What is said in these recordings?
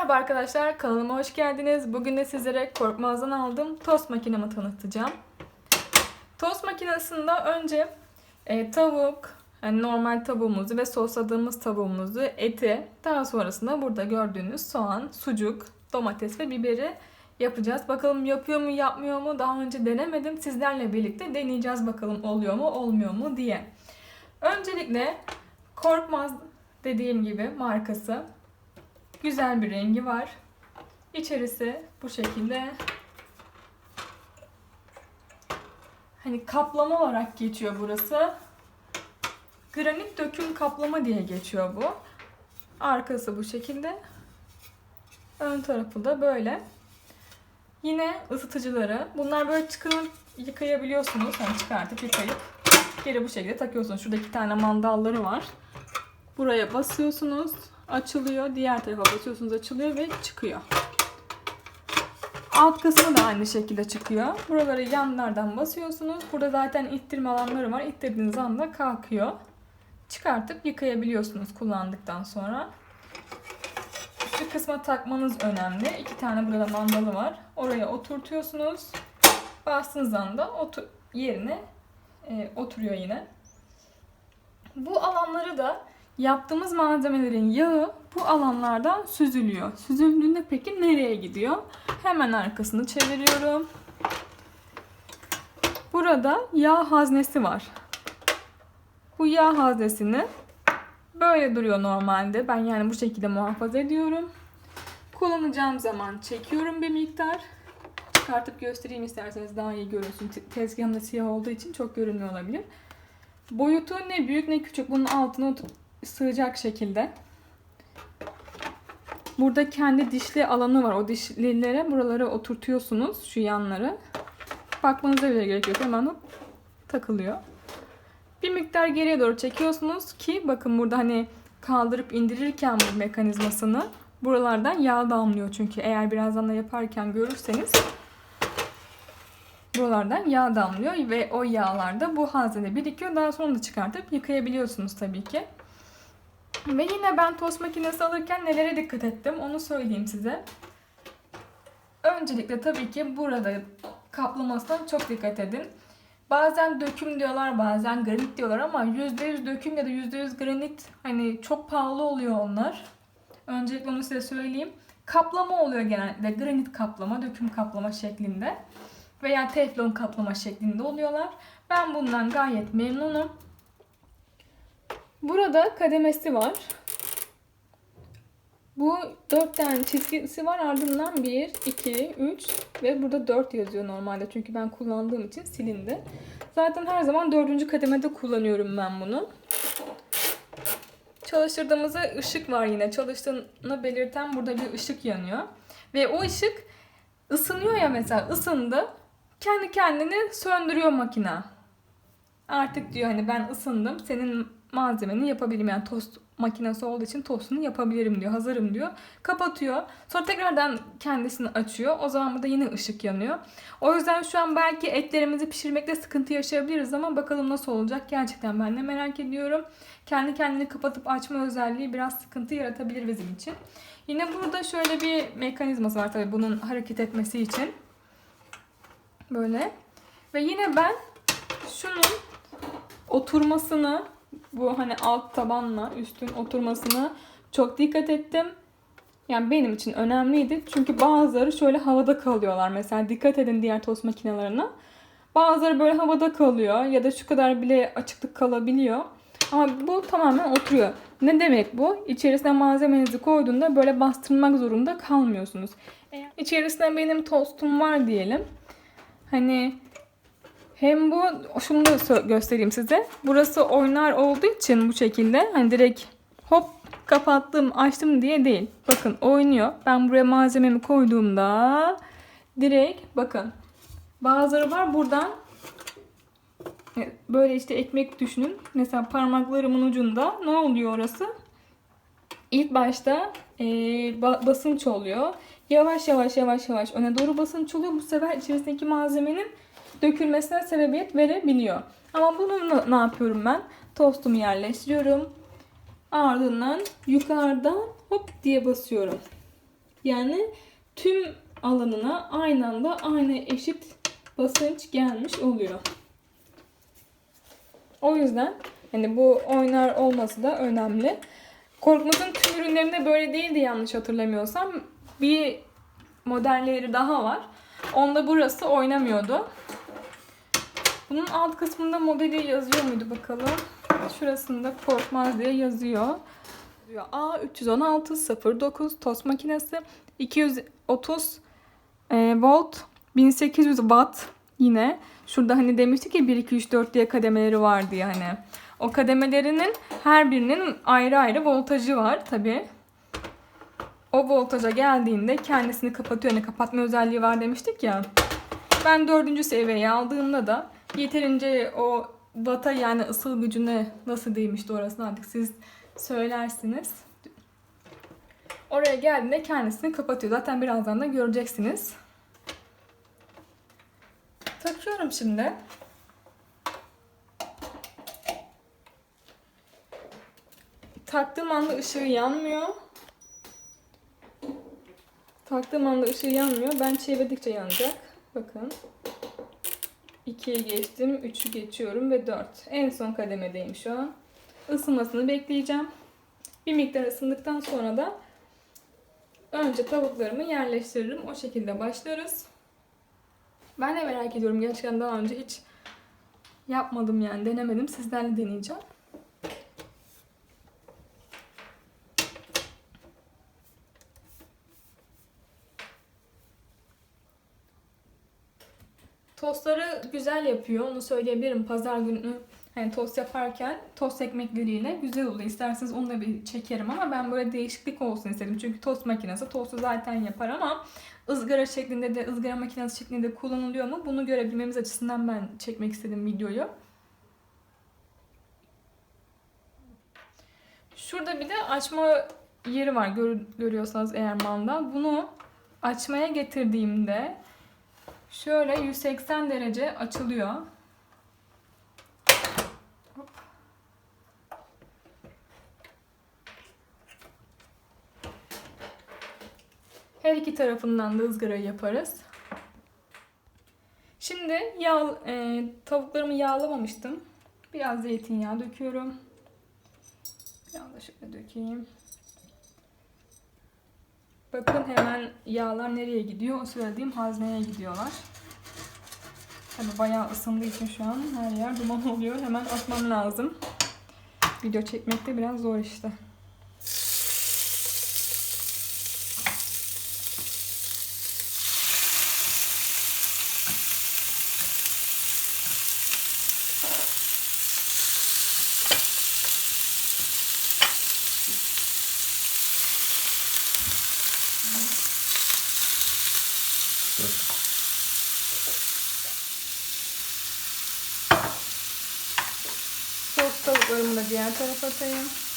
Merhaba arkadaşlar, kanalıma hoş geldiniz. Bugün de sizlere Korkmaz'dan aldığım tost makinemi tanıtacağım. Tost makinesinde önce e, tavuk, yani normal tavuğumuzu ve sosladığımız tavuğumuzu, eti, daha sonrasında burada gördüğünüz soğan, sucuk, domates ve biberi yapacağız. Bakalım yapıyor mu, yapmıyor mu? Daha önce denemedim. Sizlerle birlikte deneyeceğiz bakalım oluyor mu, olmuyor mu diye. Öncelikle Korkmaz dediğim gibi markası Güzel bir rengi var. İçerisi bu şekilde. Hani kaplama olarak geçiyor burası. Granit döküm kaplama diye geçiyor bu. Arkası bu şekilde. Ön tarafı da böyle. Yine ısıtıcıları. Bunlar böyle çıkarıp yıkayabiliyorsunuz. Hani çıkartıp yıkayıp geri bu şekilde takıyorsunuz. Şurada iki tane mandalları var. Buraya basıyorsunuz açılıyor. Diğer tarafa basıyorsunuz açılıyor ve çıkıyor. Alt kısmı da aynı şekilde çıkıyor. Buraları yanlardan basıyorsunuz. Burada zaten ittirme alanları var. İttirdiğiniz anda kalkıyor. Çıkartıp yıkayabiliyorsunuz kullandıktan sonra. Şu kısma takmanız önemli. İki tane burada mandalı var. Oraya oturtuyorsunuz. Bastığınız anda otur yerine e, oturuyor yine. Bu alanları da Yaptığımız malzemelerin yağı bu alanlardan süzülüyor. Süzüldüğünde peki nereye gidiyor? Hemen arkasını çeviriyorum. Burada yağ haznesi var. Bu yağ haznesini böyle duruyor normalde. Ben yani bu şekilde muhafaza ediyorum. Kullanacağım zaman çekiyorum bir miktar. Çıkartıp göstereyim isterseniz daha iyi görünsün. Tezgahımda siyah olduğu için çok görünmüyor olabilir. Boyutu ne büyük ne küçük. Bunun altına sığacak şekilde. Burada kendi dişli alanı var. O dişlilere buraları oturtuyorsunuz. Şu yanları. Bakmanıza bile gerek yok. Hemen takılıyor. Bir miktar geriye doğru çekiyorsunuz ki bakın burada hani kaldırıp indirirken bu mekanizmasını buralardan yağ damlıyor. Çünkü eğer birazdan da yaparken görürseniz buralardan yağ damlıyor ve o yağlar da bu haznede birikiyor. Daha sonra da çıkartıp yıkayabiliyorsunuz tabii ki. Ve yine ben tost makinesi alırken nelere dikkat ettim onu söyleyeyim size. Öncelikle tabii ki burada kaplamasına çok dikkat edin. Bazen döküm diyorlar, bazen granit diyorlar ama %100 döküm ya da %100 granit hani çok pahalı oluyor onlar. Öncelikle onu size söyleyeyim. Kaplama oluyor genellikle. Granit kaplama, döküm kaplama şeklinde. Veya teflon kaplama şeklinde oluyorlar. Ben bundan gayet memnunum. Burada kademesi var. Bu 4 tane çizgisi var. Ardından 1, 2, 3 ve burada 4 yazıyor normalde. Çünkü ben kullandığım için silindi. Zaten her zaman 4. kademede kullanıyorum ben bunu. Çalıştırdığımızda ışık var yine. Çalıştığını belirten burada bir ışık yanıyor. Ve o ışık ısınıyor ya mesela ısındı. Kendi kendini söndürüyor makina. Artık diyor hani ben ısındım. Senin malzemeni yapabilirim. Yani tost makinesi olduğu için tostunu yapabilirim diyor. Hazırım diyor. Kapatıyor. Sonra tekrardan kendisini açıyor. O zaman burada yine ışık yanıyor. O yüzden şu an belki etlerimizi pişirmekte sıkıntı yaşayabiliriz ama bakalım nasıl olacak. Gerçekten ben de merak ediyorum. Kendi kendini kapatıp açma özelliği biraz sıkıntı yaratabilir bizim için. Yine burada şöyle bir mekanizması var tabii bunun hareket etmesi için. Böyle. Ve yine ben şunun oturmasını bu hani alt tabanla üstün oturmasına çok dikkat ettim. Yani benim için önemliydi. Çünkü bazıları şöyle havada kalıyorlar. Mesela dikkat edin diğer tost makinelerine. Bazıları böyle havada kalıyor ya da şu kadar bile açıklık kalabiliyor. Ama bu tamamen oturuyor. Ne demek bu? İçerisine malzemenizi koyduğunda böyle bastırmak zorunda kalmıyorsunuz. İçerisinde benim tostum var diyelim. Hani hem bu, şunu da göstereyim size. Burası oynar olduğu için bu şekilde hani direkt hop kapattım açtım diye değil. Bakın oynuyor. Ben buraya malzememi koyduğumda direkt bakın bazıları var buradan böyle işte ekmek düşünün. Mesela parmaklarımın ucunda ne oluyor orası? İlk başta e, basınç oluyor. Yavaş yavaş yavaş yavaş öne doğru basınç oluyor. Bu sefer içerisindeki malzemenin dökülmesine sebebiyet verebiliyor. Ama bunu ne yapıyorum ben? Tostumu yerleştiriyorum. Ardından yukarıdan hop diye basıyorum. Yani tüm alanına aynı anda aynı eşit basınç gelmiş oluyor. O yüzden hani bu oynar olması da önemli. Korkmaz'ın tüm ürünlerinde böyle değildi yanlış hatırlamıyorsam. Bir modelleri daha var. Onda burası oynamıyordu. Bunun alt kısmında modeli yazıyor muydu bakalım. Şurasında Korkmaz diye yazıyor. A316 09 tost makinesi 230 e, volt 1800 watt yine. Şurada hani demiştik ya 1 2 3 4 diye kademeleri var diye hani. O kademelerinin her birinin ayrı ayrı voltajı var tabi. O voltaja geldiğinde kendisini kapatıyor. Yani kapatma özelliği var demiştik ya. Ben dördüncü seviyeye aldığımda da yeterince o watt'a yani ısıl gücüne nasıl değmişti orasını artık siz söylersiniz. Oraya geldiğinde kendisini kapatıyor. Zaten birazdan da göreceksiniz. Takıyorum şimdi. Taktığım anda ışığı yanmıyor. Taktığım anda ışığı yanmıyor. Ben çevirdikçe yanacak. Bakın. 2'ye geçtim. 3'ü geçiyorum ve 4. En son kademedeyim şu an. Isınmasını bekleyeceğim. Bir miktar ısındıktan sonra da önce tavuklarımı yerleştiririm. O şekilde başlarız. Ben de merak ediyorum. Gerçekten daha önce hiç yapmadım yani. Denemedim. Sizlerle deneyeceğim. Tostları güzel yapıyor. Onu söyleyebilirim. Pazar günü hani tost yaparken tost ekmekleriyle güzel oluyor. İsterseniz onu da bir çekerim ama ben böyle değişiklik olsun istedim. Çünkü tost makinesi tostu zaten yapar ama ızgara şeklinde de ızgara makinesi şeklinde de kullanılıyor mu? Bunu görebilmemiz açısından ben çekmek istedim videoyu. Şurada bir de açma yeri var gör, görüyorsanız eğer manda. Bunu açmaya getirdiğimde şöyle 180 derece açılıyor. Her iki tarafından da ızgarayı yaparız. Şimdi yağ, e, tavuklarımı yağlamamıştım. Biraz zeytinyağı döküyorum. Biraz da şöyle dökeyim. Bakın hemen yağlar nereye gidiyor? O söylediğim hazneye gidiyorlar. Tabi bayağı ısındığı için şu an her yer duman oluyor. Hemen atmam lazım. Video çekmekte biraz zor işte. Tavuklarımı da diğer tarafa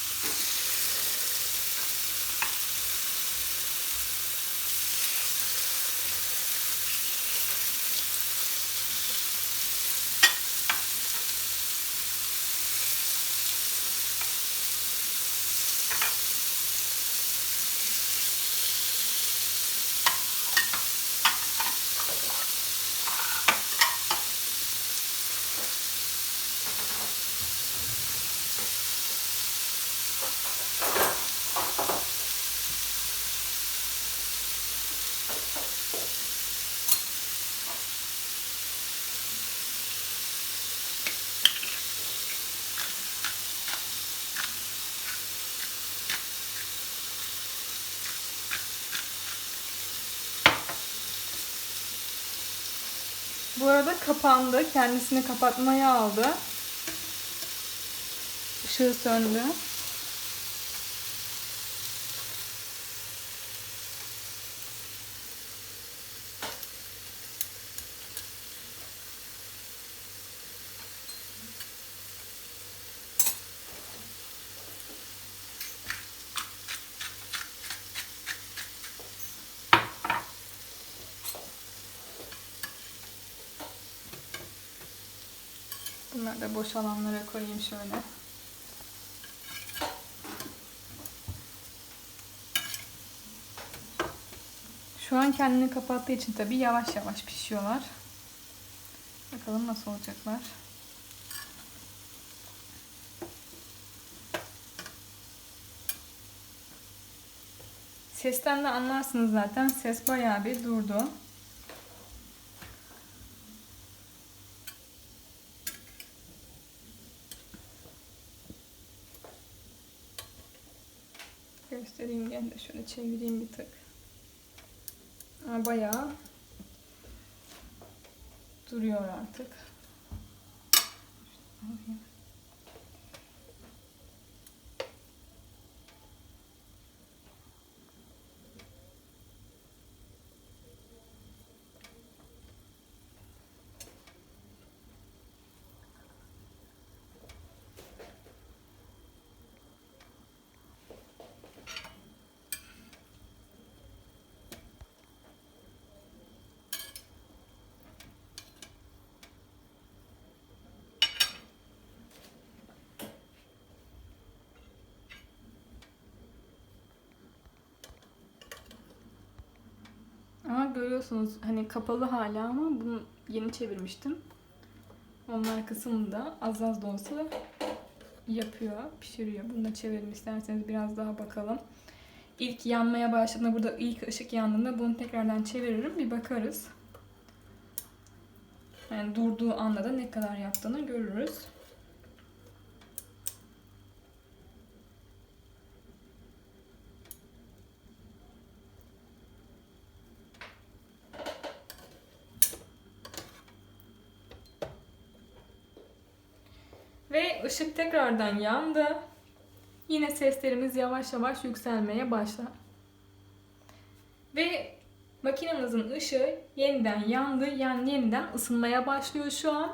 Bu arada kapandı. Kendisini kapatmaya aldı. Işığı söndü. Bunları da boş alanlara koyayım şöyle. Şu an kendini kapattığı için tabii yavaş yavaş pişiyorlar. Bakalım nasıl olacaklar. Sesten de anlarsınız zaten. Ses bayağı bir durdu. Göstereyim gene de şöyle çevireyim bir tık. Ama bayağı duruyor artık. Alayım. Ama görüyorsunuz hani kapalı hala ama bunu yeni çevirmiştim. Onlar kısmında az az da olsa yapıyor, pişiriyor. Bunu da çevirelim isterseniz biraz daha bakalım. İlk yanmaya başladığında burada ilk ışık yandığında bunu tekrardan çeviririm bir bakarız. Yani durduğu anda da ne kadar yaptığını görürüz. Ve ışık tekrardan yandı. Yine seslerimiz yavaş yavaş yükselmeye başlar. Ve makinemizin ışığı yeniden yandı. Yani yeniden ısınmaya başlıyor şu an.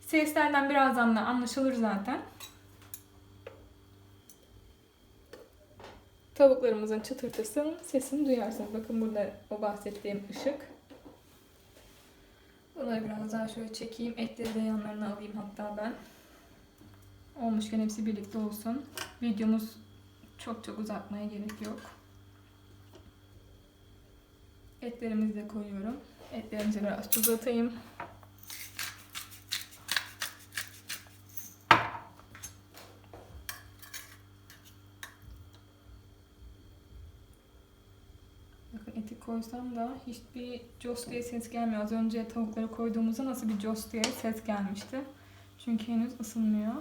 Seslerden birazdan da anlaşılır zaten. Tavuklarımızın çıtırtısının sesini duyarsınız. Bakın burada o bahsettiğim ışık. Bunları biraz daha şöyle çekeyim. Etleri de yanlarına alayım hatta ben. Olmuşken hepsi birlikte olsun. Videomuz çok çok uzatmaya gerek yok. Etlerimizi de koyuyorum. Etlerimize biraz tuz atayım. Bakın eti koysam da hiçbir cos diye ses gelmiyor. Az önce tavukları koyduğumuzda nasıl bir cos diye ses gelmişti. Çünkü henüz ısınmıyor.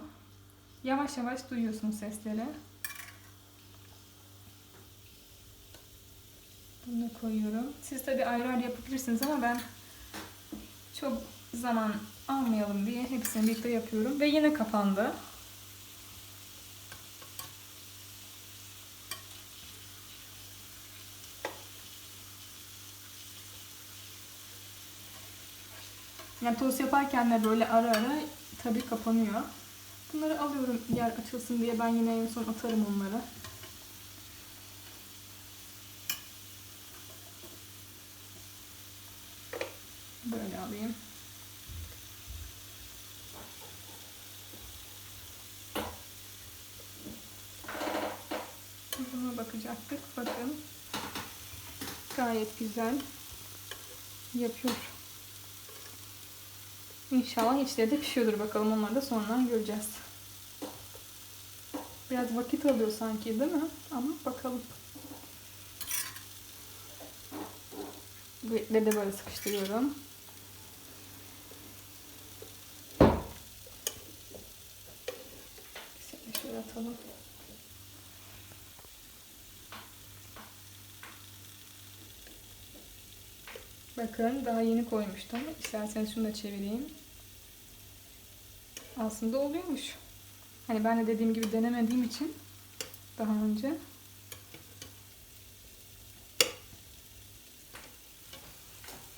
Yavaş yavaş duyuyorsunuz sesleri. Bunu koyuyorum. Siz tabi ayrı ayrı yapabilirsiniz ama ben çok zaman almayalım diye hepsini birlikte yapıyorum. Ve yine kapandı. Yani tost yaparken de böyle ara ara tabi kapanıyor. Bunları alıyorum yer açılsın diye. Ben yine en son atarım onları. Böyle alayım. Buna bakacaktık. Bakın. Gayet güzel yapıyor. İnşallah içleri de pişiyordur bakalım. Onları da sonradan göreceğiz. Biraz vakit alıyor sanki değil mi? Ama bakalım. Bu etleri de böyle sıkıştırıyorum. Şöyle atalım. Bakın daha yeni koymuştum. İsterseniz şunu da çevireyim. Aslında oluyormuş. Hani ben de dediğim gibi denemediğim için daha önce.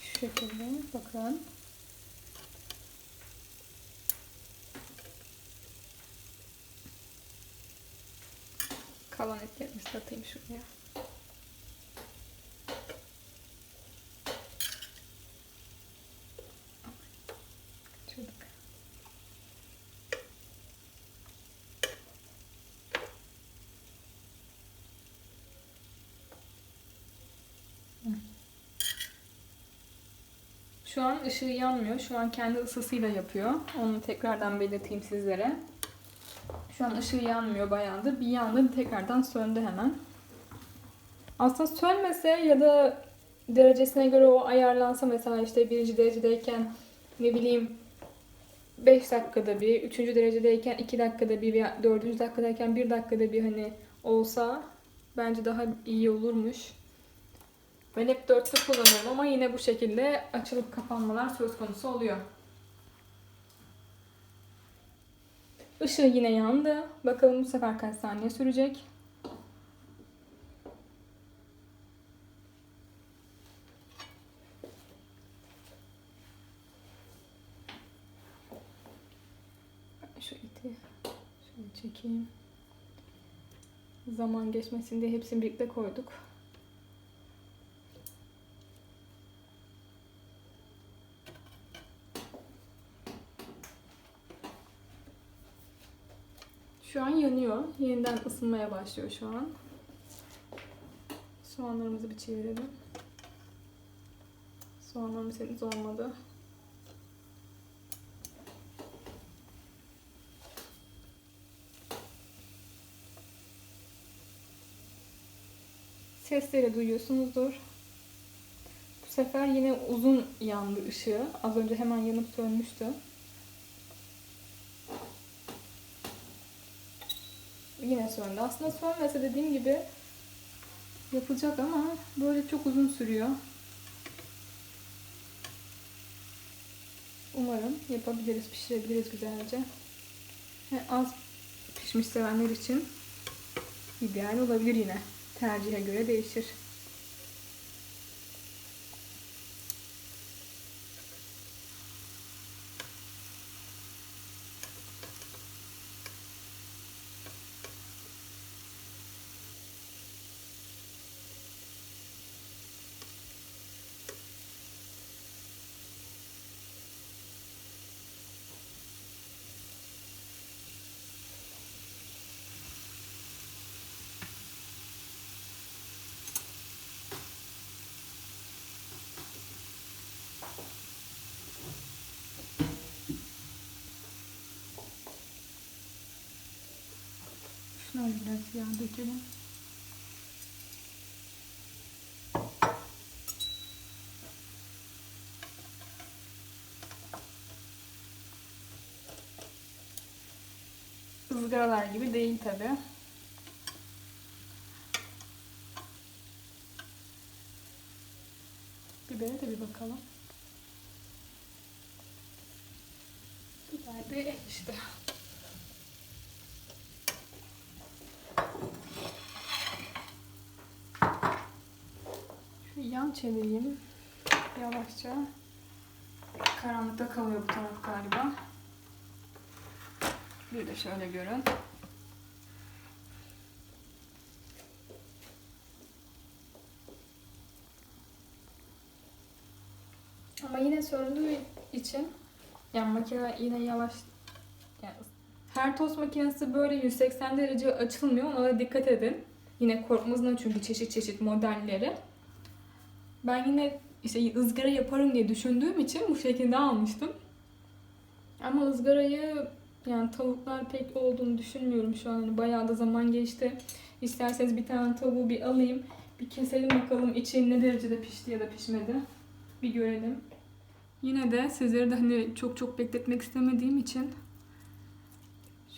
Şu şekilde bakın. Kalan etlerimizi de atayım şuraya. Şu an ışığı yanmıyor. Şu an kendi ısısıyla yapıyor. Onu tekrardan belirteyim sizlere. Şu an ışığı yanmıyor bayağıdır. Bir yandı tekrardan söndü hemen. Aslında sönmese ya da derecesine göre o ayarlansa mesela işte birinci derecedeyken ne bileyim 5 dakikada bir, üçüncü derecedeyken 2 dakikada bir veya dördüncü dakikadayken 1 dakikada bir hani olsa bence daha iyi olurmuş. Ben hep dörtte kullanıyorum ama yine bu şekilde açılıp kapanmalar söz konusu oluyor. Işığı yine yandı. Bakalım bu sefer kaç saniye sürecek. Şu iti şöyle çekeyim. Zaman geçmesin diye hepsini birlikte koyduk. Şu an yanıyor. Yeniden ısınmaya başlıyor şu an. Soğanlarımızı bir çevirelim. Soğanlarımız henüz olmadı. Sesleri duyuyorsunuzdur. Bu sefer yine uzun yandı ışığı. Az önce hemen yanıp sönmüştü. Yine söndü. Aslında sönmese dediğim gibi yapılacak ama böyle çok uzun sürüyor. Umarım yapabiliriz, pişirebiliriz güzelce. Ve az pişmiş sevenler için ideal olabilir yine. Tercihe göre değişir. Şuna biraz yağ dökelim. Izgaralar gibi değil tabi. Bibere de bir bakalım. Biber de işte. Şu yan çevireyim. Yavaşça. Karanlıkta kalıyor bu taraf galiba. Bir de şöyle görün. Ama yine söndüğü için yani makine yine yavaş yani her tost makinesi böyle 180 derece açılmıyor. Ona da dikkat edin. Yine korkmazına çünkü çeşit çeşit modelleri. Ben yine işte ızgara yaparım diye düşündüğüm için bu şekilde almıştım. Ama ızgarayı yani tavuklar pek olduğunu düşünmüyorum şu an. Hani bayağı da zaman geçti. İsterseniz bir tane tavuğu bir alayım. Bir keselim bakalım içi ne derecede pişti ya da pişmedi. Bir görelim. Yine de sizleri de hani çok çok bekletmek istemediğim için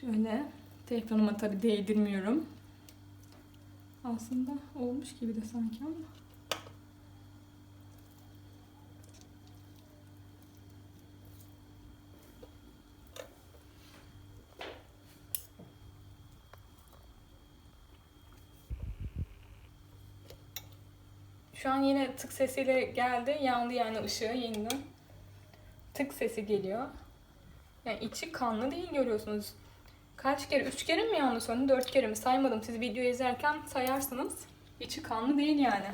şöyle telefonuma tabii değdirmiyorum. Aslında olmuş gibi de sanki ama. Şu an yine tık sesiyle geldi. Yandı yani ışığı yeniden. Tık sesi geliyor. Yani içi kanlı değil görüyorsunuz. Kaç kere? Üç kere mi yandı sonra? Dört kere mi? Saymadım. Siz video izlerken sayarsınız. İçi kanlı değil yani.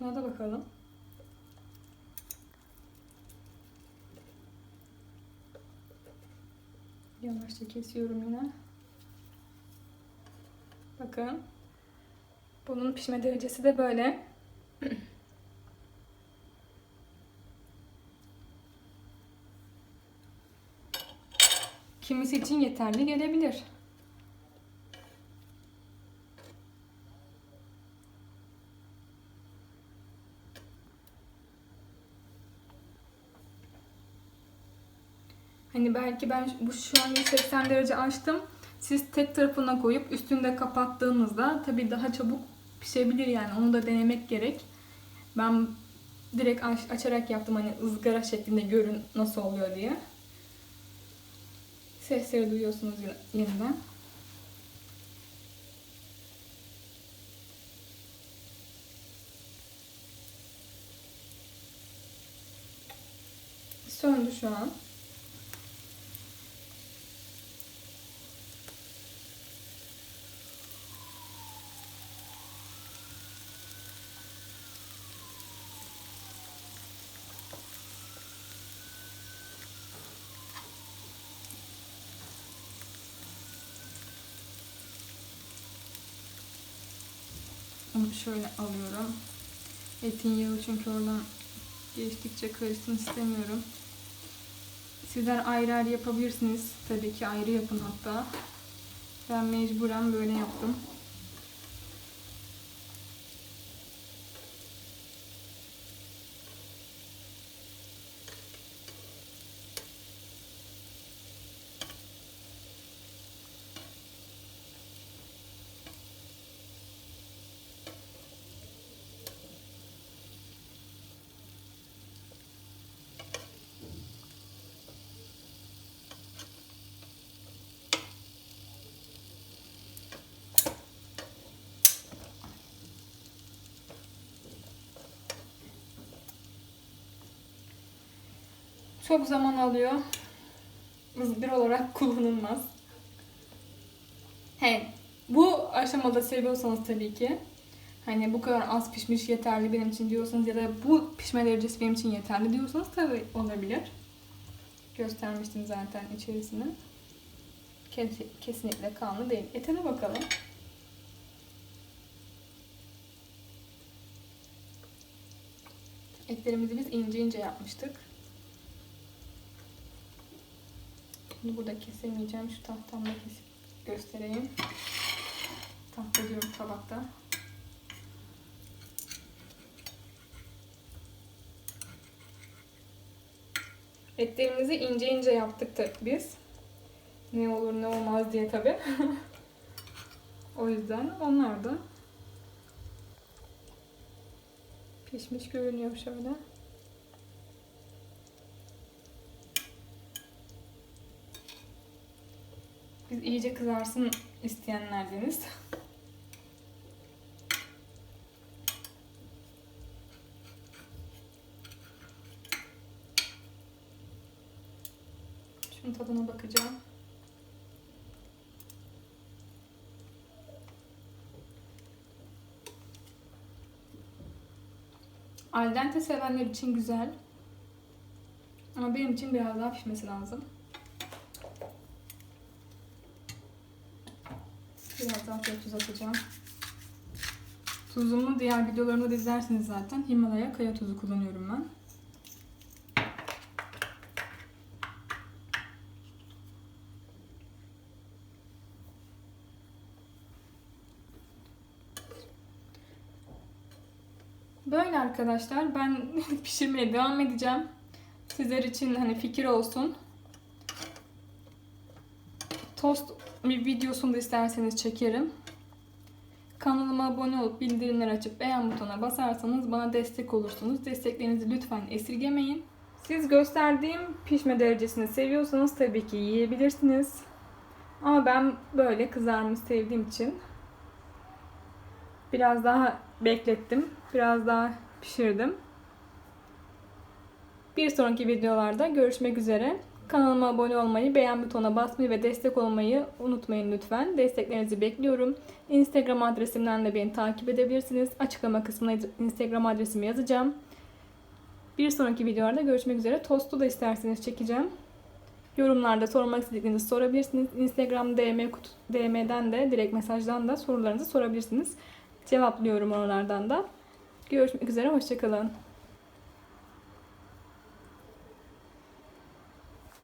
Buna da bakalım. Yavaşça kesiyorum yine. Bakın. Bunun pişme derecesi de böyle. Kimisi için yeterli gelebilir. Hani belki ben bu şu an 180 derece açtım. Siz tek tarafına koyup üstünde kapattığınızda tabii daha çabuk pişebilir yani. Onu da denemek gerek. Ben direkt aç- açarak yaptım hani ızgara şeklinde görün nasıl oluyor diye. Sesleri duyuyorsunuz yeniden. Söndü şu an. Onu şöyle alıyorum. Etin yağı çünkü oradan geçtikçe karışsın istemiyorum. Sizler ayrı ayrı yapabilirsiniz. Tabii ki ayrı yapın hatta. Ben mecburen böyle yaptım. Çok zaman alıyor. Izgara olarak kullanılmaz. He, bu aşamada seviyorsanız tabii ki hani bu kadar az pişmiş yeterli benim için diyorsanız ya da bu pişme derecesi benim için yeterli diyorsanız tabii olabilir. Göstermiştim zaten içerisini. Kes- Kesinlikle kanlı değil. Etine bakalım. Etlerimizi biz ince ince yapmıştık. Bunu burada kesemeyeceğim. Şu tahtamda kesip göstereyim. Tahta diyorum tabakta. Etlerimizi ince ince yaptık tabii biz. Ne olur ne olmaz diye tabii. o yüzden onlar da pişmiş görünüyor şöyle. Biz iyice kızarsın isteyenlerdeniz. Şunun tadına bakacağım. Al dente sevenler için güzel. Ama benim için biraz daha pişmesi lazım. Biraz daha şöyle tuz atacağım. Tuzumu diğer videolarımda da izlersiniz zaten. Himalaya kaya tuzu kullanıyorum ben. Böyle arkadaşlar ben pişirmeye devam edeceğim. Sizler için hani fikir olsun. Tost bir videosunu da isterseniz çekerim. Kanalıma abone olup bildirimleri açıp beğen butonuna basarsanız bana destek olursunuz. Desteklerinizi lütfen esirgemeyin. Siz gösterdiğim pişme derecesini seviyorsanız tabii ki yiyebilirsiniz. Ama ben böyle kızarmış sevdiğim için biraz daha beklettim. Biraz daha pişirdim. Bir sonraki videolarda görüşmek üzere. Kanalıma abone olmayı, beğen butonuna basmayı ve destek olmayı unutmayın lütfen. Desteklerinizi bekliyorum. Instagram adresimden de beni takip edebilirsiniz. Açıklama kısmına Instagram adresimi yazacağım. Bir sonraki videolarda görüşmek üzere. Tostu da isterseniz çekeceğim. Yorumlarda sormak istediklerinizi sorabilirsiniz. Instagram DM DM'den de direkt mesajdan da sorularınızı sorabilirsiniz. cevaplıyorum oralardan da. Görüşmek üzere, hoşçakalın.